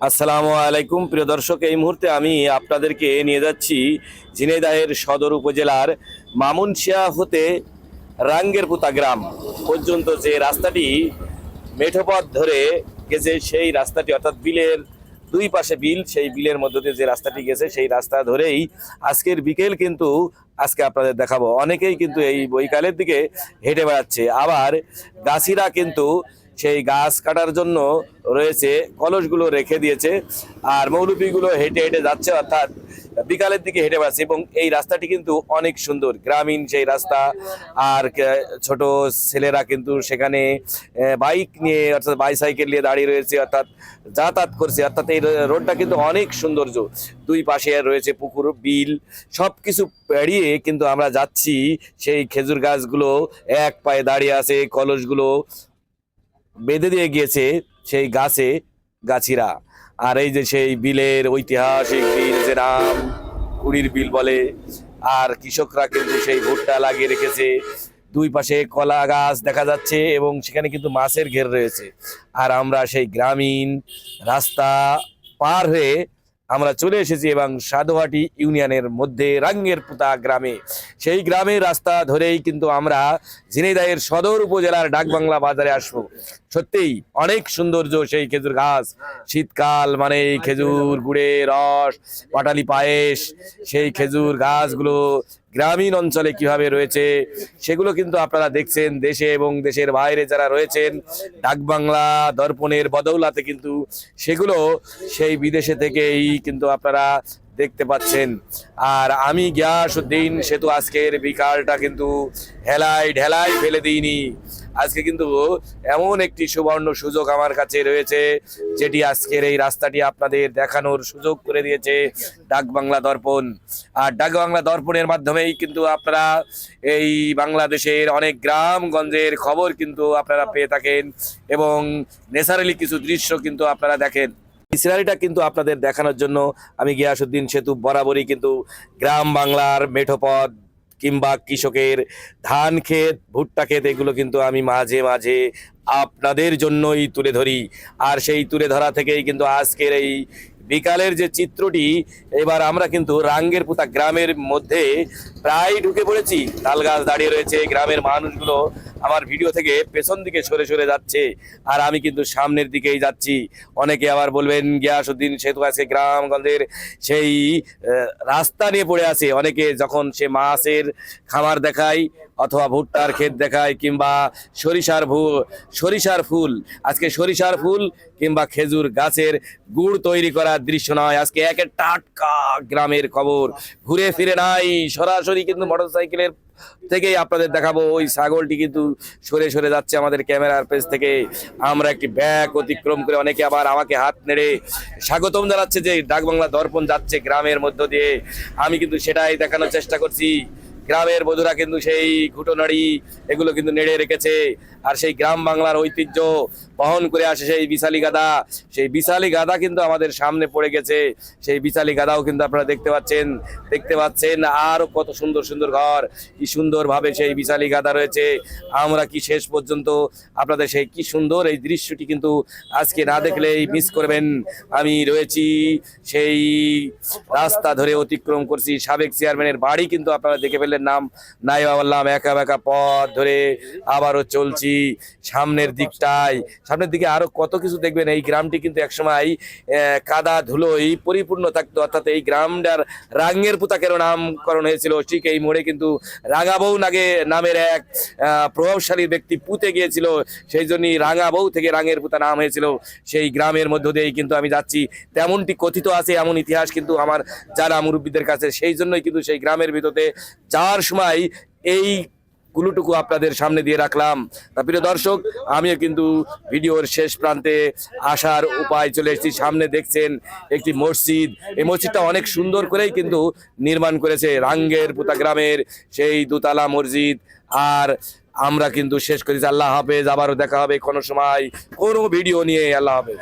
আসসালামু আলাইকুম। প্রিয় দর্শক, এই মুহূর্তে আমি আপনাদেরকে নিয়ে যাচ্ছি ঝিনাইদহের সদর উপজেলার মামুনশিয়া হতে রাঙ্গেরপুতা গ্রাম পর্যন্ত যে রাস্তাটি মেঠোপথ ধরে গেছে, সেই রাস্তাটি অর্থাৎ বিলের দুই পাশে বিল, সেই বিলের মধ্য দিয়ে যে রাস্তাটি গেছে, সেই রাস্তা ধরেই আজকের বিকেল কিন্তু আজকে আপনাদের দেখাবো। অনেকেই কিন্তু এই বৈকালের দিকে হেঁটে বেড়াচ্ছে। আবার গাছিরা কিন্তু সেই গাছ কাটার জন্য রয়েছে, কলসগুলো রেখে দিয়েছে আর মৌলবীগুলো হেঁটে হেঁটে যাচ্ছে, অর্থাৎ বিকালের দিকে হেঁটে বেড়াচ্ছে এবং এই রাস্তাটি কিন্তু অনেক সুন্দর। গ্রামীণ সেই রাস্তা আর ছোট ছেলেরা কিন্তু সেখানে বাইক নিয়ে, অর্থাৎ বাইসাইকেল নিয়ে দাঁড়িয়ে রয়েছে, অর্থাৎ যাতায়াত করছে, অর্থাৎ এই রোডটা কিন্তু অনেক সৌন্দর্য। দুই পাশে রয়েছে পুকুর, বিল সব কিছু পেরিয়ে কিন্তু আমরা যাচ্ছি সেই খেজুর গাছগুলো, এক পায়ে দাঁড়িয়ে আছে কলসগুলো বেঁধে দিয়ে গিয়েছে সেই গাছে গাছিরা। আর এই যে সেই বিলের ঐতিহাসিক বিল যে নাম কুড়ির বিল বলে, আর কৃষকরা কিন্তু সেই ভুট্টা লাগিয়ে রেখেছে। দুই পাশে কলা গাছ দেখা যাচ্ছে এবং সেখানে কিন্তু মাছের ঘের রয়েছে। আর আমরা সেই গ্রামীণ রাস্তা পার হয়ে আমরা চলে এসেছি এবং সাধুহাটি ইউনিয়নের মধ্যে রাঙ্গের পুতা গ্রামে। সেই গ্রামের রাস্তা ধরেই কিন্তু আমরা ঝিনাইদহের সদর উপজেলার ডাকবাংলা বাজারে আসব। সত্যিই অনেক সৌন্দর্য সেই খেজুর ঘাস শীতকাল মানে খেজুর গুড়ে রস, পাটালি পায়েস, সেই খেজুর গাছগুলো গ্রামীণ অঞ্চলে কীভাবে রয়েছে, সেগুলো কিন্তু আপনারা দেখছেন দেশে এবং দেশের বাইরে যারা রয়েছেন ডাকবাংলা দর্পণের বদৌলাতে কিন্তু সেগুলো সেই বিদেশে থেকেই কিন্তু আপনারা দেখতে পাচ্ছেন। আর আমি গিয়াসুদ্দিন সেতু আজকের বিকালটা কিন্তু হেলাই ঢেলাই ফেলে দিইনি। আজকে কিন্তু এমন একটি সুবর্ণ সুযোগ আমার কাছে রয়েছে, যেটি আজকের এই রাস্তাটি আপনাদের দেখানোর সুযোগ করে দিয়েছে ডাকবাংলা দর্পণ। আর ডাকবাংলা দর্পণের মাধ্যমেই কিন্তু আপনারা এই বাংলাদেশের অনেক গ্রামগঞ্জের খবর কিন্তু আপনারা পেয়ে থাকেন এবং ন্যাচারালি কিছু দৃশ্য কিন্তু আপনারা দেখেন। সিনারিটা কিন্তু আপনাদের দেখানোর জন্য আমি গিয়াসুদ্দিন সেতু বরাবরই কিন্তু গ্রাম বাংলার মেঠোপথ কিংবা কৃষকের ধান ক্ষেত, ভুট্টা ক্ষেত, এগুলো কিন্তু আমি মাঝে মাঝে আপনাদের জন্যই তুলে ধরি। আর সেই তুলে ধরা থেকেই কিন্তু আজকের এই বিকালের যে চিত্রটি, এবার আমরা কিন্তু রাঙ্গের পুতা গ্রামের মধ্যে প্রায় ঢুকে পড়েছি। তাল গাছ দাঁড়িয়ে রয়েছে, গ্রামের মানুষগুলো আমার ভিডিও থেকে পেছন দিকে সরে সরে যাচ্ছে আর আমি কিন্তু সামনের দিকেই যাচ্ছি। অনেকে আবার বলবেন, গিয়াসুদ্দিন সেতু আছে, গ্রামগঞ্জের সেই রাস্তা নিয়ে পড়ে আছে। অনেকে যখন সে মাছের খামার দেখায় অথবা ভুট্টার ক্ষেত দেখায় কিংবা সরিষার ভু, সরিষার ফুল, আজকে সরিষার ফুল কিংবা খেজুর গাছের গুড় তৈরি করার দৃশ্য নয়। আজকে একে টাটকা গ্রামের খবর। ঘুরে ফিরে নাই, সরাসরি কিন্তু মোটরসাইকেলের থেকেই আপনাদের দেখাবো। ওই ছাগলটি কিন্তু সরে সরে যাচ্ছে আমাদের ক্যামেরার পেজ থেকে। আমরা একটি ব্যাগ অতিক্রম করে অনেকে আবার আমাকে হাত নেড়ে স্বাগতম জানাচ্ছে যে ডাকবাংলা দর্পণ যাচ্ছে গ্রামের মধ্য দিয়ে। আমি কিন্তু সেটাই দেখানোর চেষ্টা করছি। গ্রামের বধুরা কিন্তু সেই ঘুটোনাড়ি এগুলো কিন্তু নেড়ে রেখেছে। আর সেই গ্রাম বাংলার ঐতিহ্য বহন করে আসে সেই বিশালী গাদা সেই বিশালী গাদা কিন্তু আমাদের সামনে পড়ে গেছে। সেই বিশালী গাদাও কিন্তু আপনারা দেখতে পাচ্ছেন। দেখতে পাচ্ছেন আরও কত সুন্দর সুন্দর ঘর। কি সুন্দরভাবে সেই বিশালী গাদা রয়েছে। আমরা কি শেষ পর্যন্ত আপনাদের সেই কি সুন্দর এই দৃশ্যটি কিন্তু আজকে না দেখলেই মিস করবেন। আমি রয়েছি সেই রাস্তা ধরে অতিক্রম করছি। সাবেক চেয়ারম্যানের বাড়ি কিন্তু আপনারা দেখে ফেললেন নাম নাই বললাম একা একা পথ ধরে আবারও চলছি সামনের দিকটায়। সামনের দিকে আরও কত কিছু দেখবেন, এই গ্রামটি কিন্তু একসময় কাদা ধুলোই পরিপূর্ণ থাকতো। অর্থাৎ এই গ্রামটার রাঙ্গের পুতাকের নামকরণ হয়েছিল। ঠিক এই মোড়ে কিন্তু রাঙাবৌ নাগে নামের এক প্রভাবশালী ব্যক্তি পুঁতে গিয়েছিল। সেই জন্যই রাঙাবৌ থেকে রাঙের পুতা নাম হয়েছিল। সেই গ্রামের মধ্য দিয়েই কিন্তু আমি যাচ্ছি। তেমনটি কথিত আছে, এমন ইতিহাস কিন্তু আমার যারা মুরব্বীদের কাছে। সেই জন্যই কিন্তু সেই গ্রামের ভিতরে যাওয়ার সময় এই গুলোটুকু আপনাদের সামনে দিয়ে রাখলাম। তা প্রিয় দর্শক, আমিও কিন্তু ভিডিওর শেষ প্রান্তে আসার উপায় চলে এসেছি। সামনে দেখছেন একটি মসজিদ। এই মসজিদটা অনেক সুন্দর করেই কিন্তু নির্মাণ করেছে রাঙ্গের পুতা গ্রামের সেই দোতলা মসজিদ। আর আমরা কিন্তু শেষ করেছি আল্লাহ হাফেজ, আবারও দেখা হবে কোনো সময়। কোনো ভিডিও নিয়ে, আল্লাহ হাফেজ।